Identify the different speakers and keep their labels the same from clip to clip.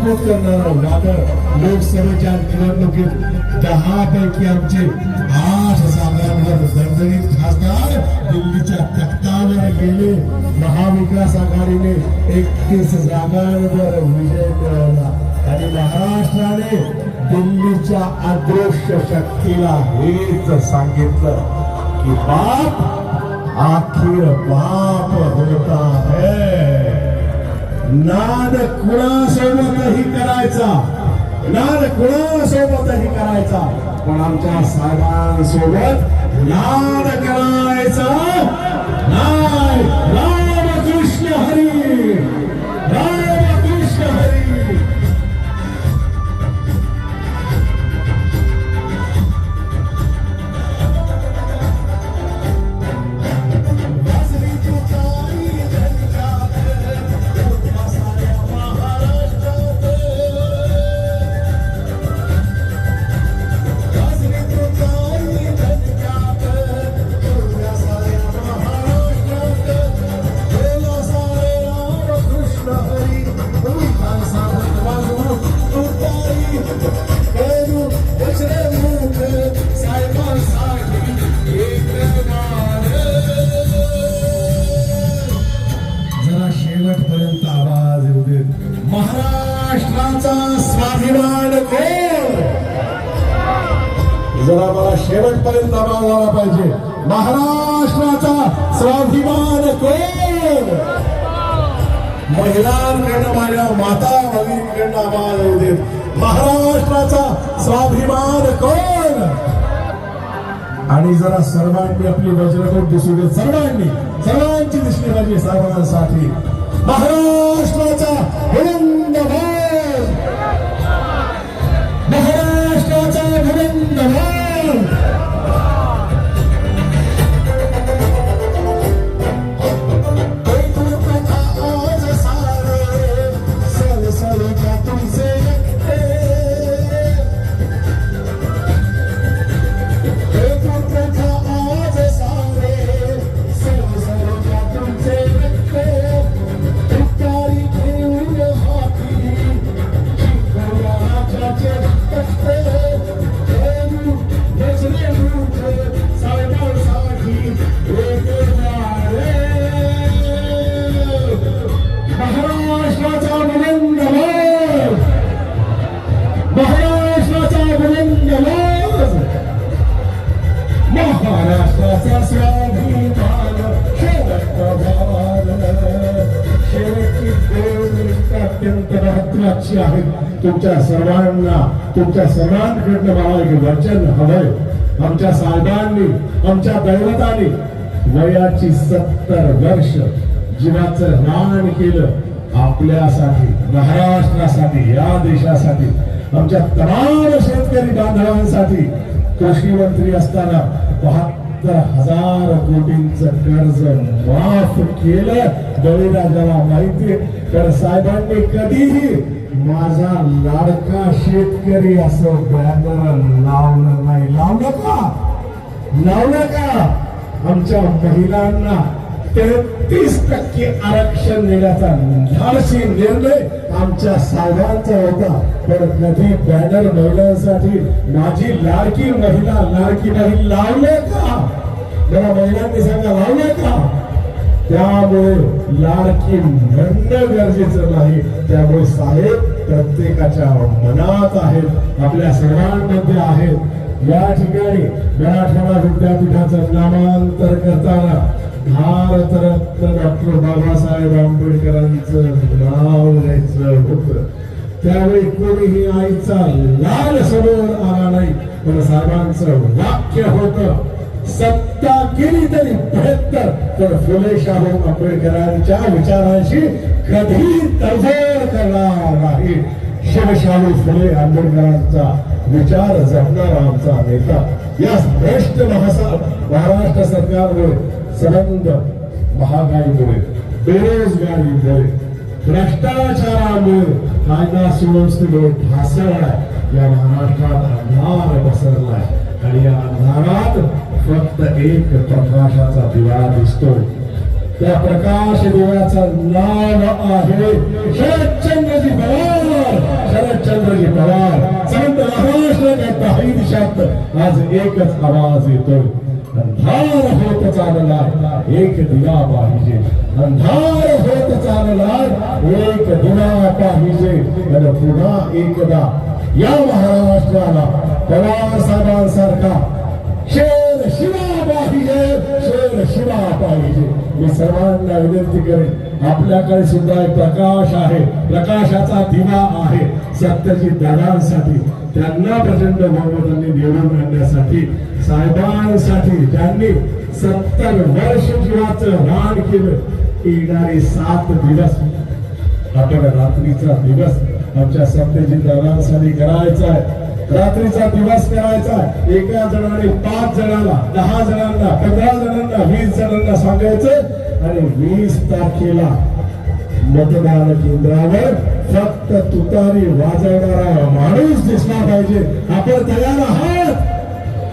Speaker 1: मुक्त करणारं वादळ लोकसभेच्या निवडणुकीत दहा आठ जागांवर दणदणीत खासदार दिल्लीच्या तख्तावर गेले महाविकास आघाडीने एकतीस जागांवर विजय मिळवला आणि महाराष्ट्राने दिल्लीच्या अदृश्य शक्तीला हेच की बाप, आखिर बाप होता है। नाद कुणासोबतही करायचा? नाद कुणासोबतही करायचा? पण आमच्या साहेबांसोबत नाद करायचा? नाही. जरा मला शेवटपर्यंत आवाज आला पाहिजे. महाराष्ट्राचा स्वाभिमान कोण? महिलांकडनं माझ्या माता भगिनीकडनं आवाज येऊ देत. महाराष्ट्राचा स्वाभिमान कोण? आणि जरा सर्वांनी आपली वज्रकोट दिसू देत. सर्वांनी सर्वांची दिसली पाहिजे सर्वांसाठी महाराष्ट्राचा तुमच्या सर्वांना तुमच्या सर्वांकडनं मला एक वचन हवंय. आमच्या साहेबांनी आमच्या दैवताने वयाची सत्तर वर्ष जीवाचं रान केलं आपल्यासाठी महाराष्ट्रासाठी या देशासाठी आमच्या तमाम शेतकरी बांधवांसाठी. कृषी मंत्री असताना बहात्तर हजार कोटींच कर्ज माफ केलं. बळीराजाला माहिती तर साहेबांनी कधीही माझा लाडका शेतकरी असं बॅनर लावलं नाही. लावलं का लावलं का आमच्या महिलांना तेहतीस टक्के आरक्षण देण्याचा धाडसी निर्णय आमच्या साहेबांचा होता. पण कधी बॅनर महिलांसाठी माझी लाडकी महिला लाडकी नाही लावले का मला महिलांनी सांगा लावलं का त्यामुळे लाडकी म्हणणं गरजेचं नाही. त्यामुळे साहेब प्रत्येकाच्या मनात आहेत आपल्या सगळ्यांमध्ये आहेत. या ठिकाणी मराठवाडा विद्यापीठाचं नामांतर करताना भारतरत्न डॉक्टर बाबासाहेब आंबेडकरांचं नाव घ्यायचं होतं. त्यावेळी कोणीही आईचा लाल समोर आला नाही पण साहेबांचं वाक्य होतं. सत्ता केली तरी बेहत्तर. तर फुले शाहू आंबेडकरांच्या विचारांशी कधी तडजोड करणार नाही. शिवशाहू फुले आंबेडकरांचा विचार जपणारा आमचा नेता. या श्रेष्ठ महासा महाराष्ट्र सरकारमुळे संबंध महागाईमुळे बेरोजगारीमुळे भ्रष्टाचारामुळे कायदा सुव्यवस्थेमुळे ढासळलाय. या महाराष्ट्रात अंधार पसरलाय. आणि या अंधारात फक्त एक प्रकाशाचा दिवा दिसतो. त्या प्रकाश दिव्याचं नाव आहे. शरदचंद्रजी पवार शरदचंद्रजी पवार. संत महाराष्ट्राच्या काही दिशात आज एकच आवाज येतो अंधार होत चालला एक दिवा पाहिजे. अंधार होत चालला एक दिवा पाहिजे. आणि पुन्हा एकदा या महाराष्ट्राला पवार साहेबांसारखा शेर पाहिजे. मी सर्वांना विनंती करेन. आपल्याकडे सुद्धा एक प्रकाश आहे. प्रकाशाचा दिवा आहे. सत्यजित दादांसाठी त्यांना प्रचंड बहुमतांनी निवडून आणण्यासाठी साहेबांसाठी त्यांनी सत्तर वर्ष जीवाचं रान केलं. येणारे सात दिवस. आपण रात्रीचा दिवस आमच्या सत्यजित दादांसाठी करायचा आहे. रात्रीचा दिवस करायचा. एका जणाने पाच जणांना दहा जणांना पंधरा जणांना वीस जणांना सांगायचं आणि वीस तारखेला मतदान केंद्रावर फक्त तुतारी वाजवणारा माणूस दिसला पाहिजे. आपण तयार आहात.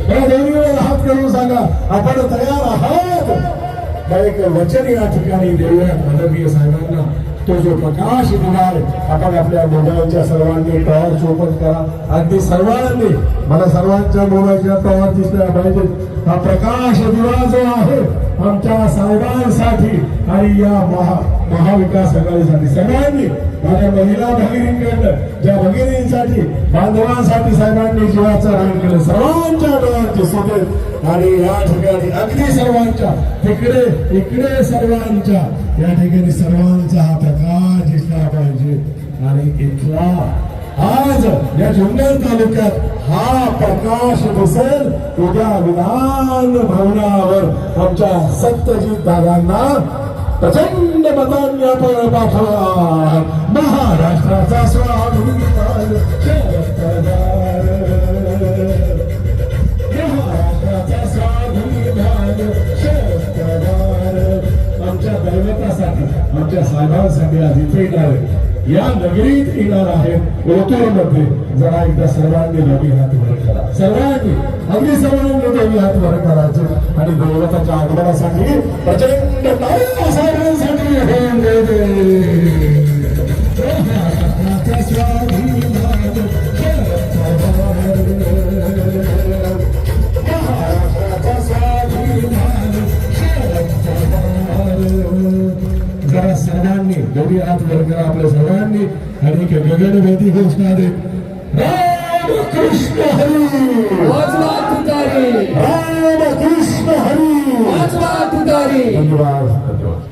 Speaker 1: हो, हात करून सांगा. आपण तयार आहात. एक वचन या ठिकाणी देऊया मानवीय साहेबांना. तो जो प्रकाश दिणार आपण आपल्या मोबाईलच्या सर्वांनी टॉर्च ओपन करा. अगदी सर्वांनी मला सर्वांच्या मोबाईलच्या टॉर्च दिसल्या पाहिजे हा प्रकाश दिवा जो आहे आमच्या साहेबांसाठी आणि या महा महाविकास आघाडीसाठी सगळ्यांनी माझ्या महिला भगिनींकडनं ज्या भगिनींसाठी बांधवांसाठी साहेबांनी जीवाचं रान केलं सर्वांच्या डोळ्यांचे सुदेत आणि या ठिकाणी अगदी सर्वांच्या तिकडे इकडे सर्वांच्या या ठिकाणी सर्वांचा हा प्रकार दिसला पाहिजे. आणि इथला आज या जुन्नर तालुक्यात हा प्रकाश दिसेल उद्या विधान भवनावर आमच्या सत्यजित दादांना प्रचंड मतांनी आपण पाठवा महाराष्ट्राचा स्वाभिमान महाराष्ट्राचा स्वाभिमान आमच्या दैवतासाठी आमच्या साहेबांसाठी आज इथे येणार आहे. या नगरीत येणार आहेत ओतूरमध्ये जरा एकदा सर्वांनी नवी हात वर करा. सर्वांनी अगदी सर्वांनी दोन्ही हात वर करायचे. आणि देवताच्या आगमनासाठी प्रचंड टाळ्या जरा सर्वांनी गौरी हात वर करा आपल्या सर्वांनी. आणि एक गगनभेदी घोषणा देत. राम कृष्ण हरी
Speaker 2: वाचवा तुतारी
Speaker 1: राम कृष्ण हरी
Speaker 2: वाचवा तुतारी
Speaker 1: धन्यवाद धन्यवाद